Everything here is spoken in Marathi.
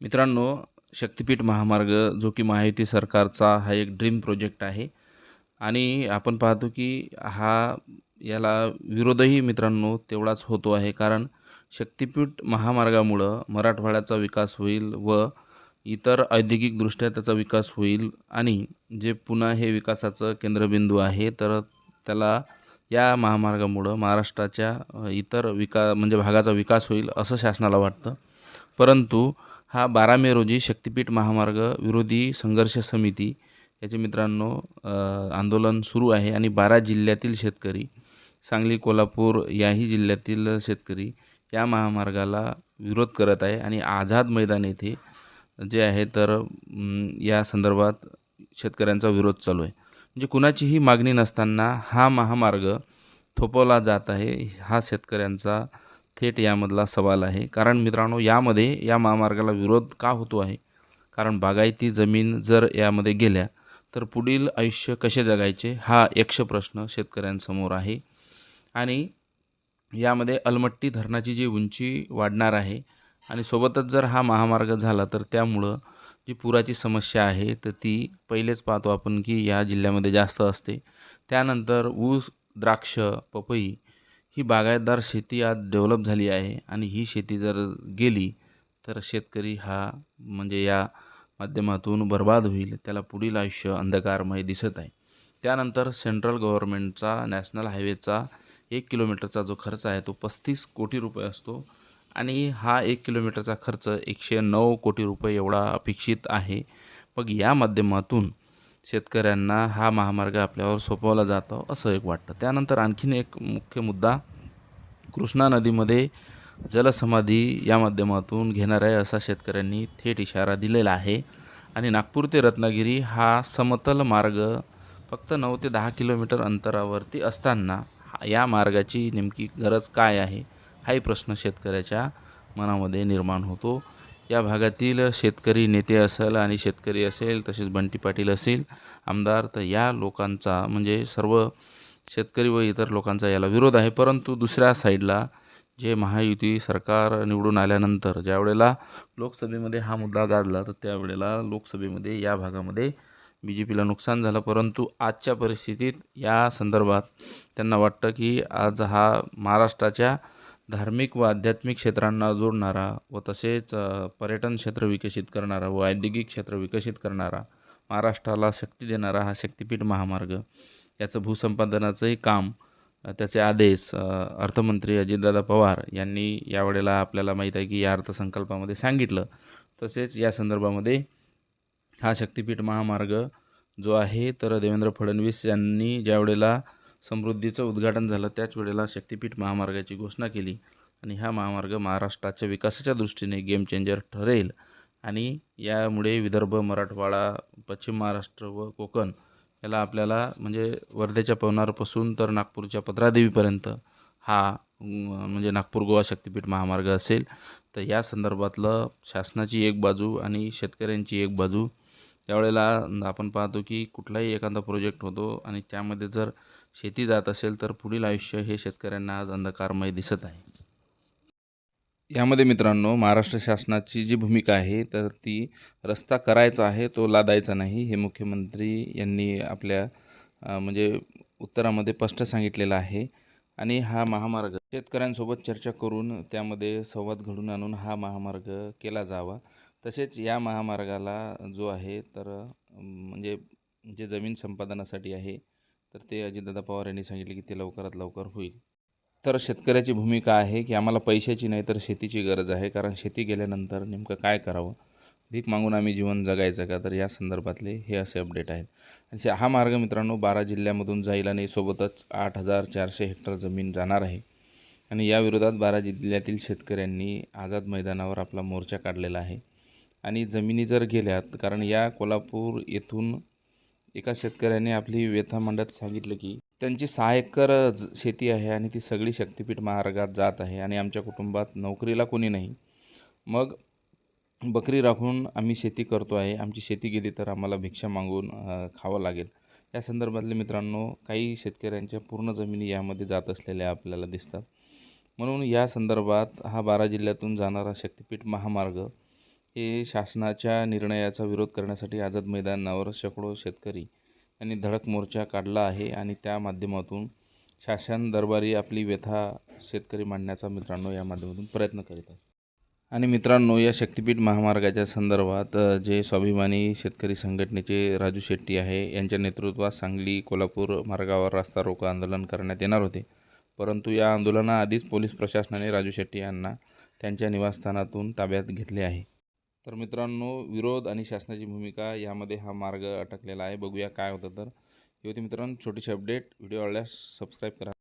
मित्रांनो शक्तिपीठ महामार्ग जो की महायुती सरकारचा हा एक ड्रीम प्रोजेक्ट आहे. आणि आपण पाहतो की हा याला विरोधही मित्रांनो तेवढाच होतो आहे. कारण शक्तिपीठ महामार्गामुळं मराठवाड्याचा विकास होईल व इतर औद्योगिकदृष्ट्या त्याचा विकास होईल. आणि जे पुन्हा हे विकासाचं केंद्रबिंदू आहे तर त्याला या महामार्गामुळं महाराष्ट्राच्या इतर विका म्हणजे भागाचा विकास होईल असं शासनाला वाटतं. परंतु हा बारा मे रोजी शक्तिपीठ महामार्ग विरोधी संघर्ष समिती याचे मित्रांनो आंदोलन सुरू आहे आणि बारा जिल्ह्यातील शेतकरी सांगली कोल्हापूर याही जिल्ह्यातील शेतकरी या महामार्गाला विरोध करत आहे आणि आझाद मैदान येथे जे आहे तर या संदर्भात शेतकऱ्यांचा विरोध चालू आहे. म्हणजे कुणाचीही मागणी नसताना हा महामार्ग थोपवला जात आहे हा शेतकऱ्यांचा थेट यामधला सवाल आहे. कारण मित्रांनो यामध्ये या महामार्गाला विरोध का होतो आहे? कारण बागायती जमीन जर यामध्ये गेल्या तर पुढील आयुष्य कसे जगायचे? हा यक्ष प्रश्न शेतकऱ्यांसमोर आहे. आणि यामध्ये अलमट्टी धरणाची जी उंची वाढणार आहे आणि सोबतच जर हा महामार्ग झाला तर त्यामुळं जी पुराची समस्या आहे तर ती पहिलेच पाहतो आपण की या जिल्ह्यामध्ये जास्त असते. त्यानंतर ऊस द्राक्ष पपई ही बागायतदार शेती आज डेव्हलप झाली आहे आणि ही शेती जर गेली तर शेतकरी हा म्हणजे या माध्यमातून बर्बाद होईल त्याला पुढील आयुष्य अंधकारमय दिसत आहे. त्यानंतर सेंट्रल गव्हर्नमेंटचा नॅशनल हायवेचा एक किलोमीटरचा जो खर्च आहे तो पस्तीस कोटी रुपये असतो. आणि हा एक किलोमीटरचा खर्च एकशे नऊ कोटी रुपये एवढा अपेक्षित आहे. मग या माध्यमातून शेतकऱ्यांना हा महामार्ग आपल्यावर सोपवला जातो असं एक वाटतं. त्यानंतर आणखीन एक मुख्य मुद्दा कृष्णा नदीमध्ये जलसमाधी या माध्यमातून घेणार आहे असा शेतकऱ्यांनी थेट इशारा दिलेला आहे. आणि नागपूर ते रत्नागिरी हा समतल मार्ग फक्त नऊ ते दहा किलोमीटर अंतरावरती असताना या मार्गाची नेमकी गरज काय आहे हाही प्रश्न शेतकऱ्याच्या मनामध्ये निर्माण होतो. या भागातील शेतकरी नेते असेल आणि शेतकरी असेल तसेच बंटी पाटील असेल आमदार तर या लोकांचा म्हणजे सर्व शेतकरी व इतर लोकांचा याला विरोध आहे. परंतु दुसऱ्या साईडला जे महायुती सरकार निवडून आल्यानंतर ज्या वेळेला लोकसभेमध्ये हा मुद्दा गाजला तर त्यावेळेला लोकसभेमध्ये या भागामध्ये बी जे पीला नुकसान झालं. परंतु आजच्या परिस्थितीत या संदर्भात त्यांना वाटतं की आज हा महाराष्ट्राच्या धार्मिक व आध्यात्मिक क्षेत्रांना जोडणारा व तसेच पर्यटन क्षेत्र विकसित करणारा व औद्योगिक क्षेत्र विकसित करणारा महाराष्ट्राला शक्ती देणारा हा शक्तिपीठ महामार्ग याचं भूसंपादनाचंही काम त्याचे आदेश अर्थमंत्री अजितदादा पवार यांनी यावेळेला आपल्याला माहीत आहे की या अर्थसंकल्पामध्ये सांगितलं. तसेच या संदर्भामध्ये हा शक्तिपीठ महामार्ग जो आहे तर देवेंद्र फडणवीस यांनी ज्यावेळेला समृद्धीचं उद्घाटन झालं. त्याच वेळेला शक्तिपीठ महामार्गाची घोषणा केली आणि हा महामार्ग महाराष्ट्राच्या विकासाच्या दृष्टीने गेम चेंजर ठरेल. आणि यामुळे विदर्भ मराठवाडा पश्चिम महाराष्ट्र व कोकण याला आपल्याला म्हणजे वर्धेच्या पवनारपासून तर नागपूरच्या पत्रादेवीपर्यंत हा म्हणजे नागपूर गोवा शक्तिपीठ महामार्ग असेल. तर या संदर्भातलं शासनाची एक बाजू आणि शेतकऱ्यांची एक बाजू त्यावेळेला आपण पाहतो की कुठलाही एखादा प्रोजेक्ट होतो आणि त्यामध्ये जर शेती जात असेल तर पुढील आयुष्य हे शेतकऱ्यांना आज अंधकारमय दिसत आहे. यामध्ये मित्रांनो महाराष्ट्र शासनाची जी भूमिका आहे तर ती रस्ता करायचा आहे तो लादायचा नाही हे मुख्यमंत्री यांनी आपल्या म्हणजे उत्तरामध्ये स्पष्ट सांगितलेलं आहे. आणि हा महामार्ग शेतकऱ्यांसोबत चर्चा करून त्यामध्ये संवाद घडून आणून हा महामार्ग केला जावा. तसेच या महामार्गाला जो आहे तर म्हणजे जे जमीन संपादनासाठी आहे तर ते अजितदादा पवार यांनी सांगितले की ते लवकरात लवकर होईल. तर शेतकऱ्याची भूमिका आहे की आम्हाला पैशाची नाही तर शेतीची गरज आहे. कारण शेती गेल्यानंतर नेमकं काय करावं? भीक मागून आम्ही जीवन जगायचं का? तर या संदर्भातले हे असे अपडेट आहेत. आणि हा मार्ग मित्रांनो बारा जिल्ह्यामधून जाईल आणि सोबतच आठ हजार चारशे हेक्टर जमीन जाणार आहे. आणि या विरोधात बारा जिल्ह्यातील शेतकऱ्यांनी आझाद मैदानावर आपला मोर्चा काढलेला आहे. आणि जमिनी जर गेल्यात कारण या कोल्हापूर येथून एका शेतकऱ्याने आपली व्यथा मांडत सांगितलं की त्यांची सहा एकर ज- शेती आहे आणि ती सगळी शक्तिपीठ मार्गात जात आहे आणि आमच्या कुटुंबात नोकरीला कोणी नाही. मग बकरी राखून आम्ही शेती करतो आहे आमची शेती गेली तर आम्हाला भिक्षा मागून खावं लागेल. या संदर्भातले मित्रांनो काही शेतकऱ्यांच्या पूर्ण जमिनी यामध्ये जात असलेल्या आपल्याला दिसतात. म्हणून या संदर्भात हा बारा जिल्ह्यातून जाणारा शक्तिपीठ महामार्ग हे शासनाच्या निर्णयाचा विरोध करण्यासाठी आझाद मैदानावर शेकडो शेतकरी यांनी धडक मोर्चा काढला आहे आणि त्या माध्यमातून शासन दरबारी आपली व्यथा शेतकरी मांडण्याचा मित्रांनो या माध्यमातून प्रयत्न करीत आहे. आणि मित्रांनो या शक्तिपीठ महामार्गाच्या संदर्भात जे स्वाभिमानी शेतकरी संघटनेचे राजू शेट्टी आहे यांच्या नेतृत्वात सांगली कोल्हापूर मार्गावर रस्ता रोको आंदोलन करण्यात येणार होते. परंतु या आंदोलनाआधीच पोलीस प्रशासनाने राजू शेट्टी यांना त्यांच्या निवासस्थानातून ताब्यात घेतले आहे. तर मित्रांनो विरोध आणि शासनाची भूमिका यामध्ये हा मार्ग अटकलेला आहे. बघूया काय होतं तर. हे होते मित्रांनो छोटीशी अपडेट व्हिडिओ आवडल्यास सबस्क्राईब करा.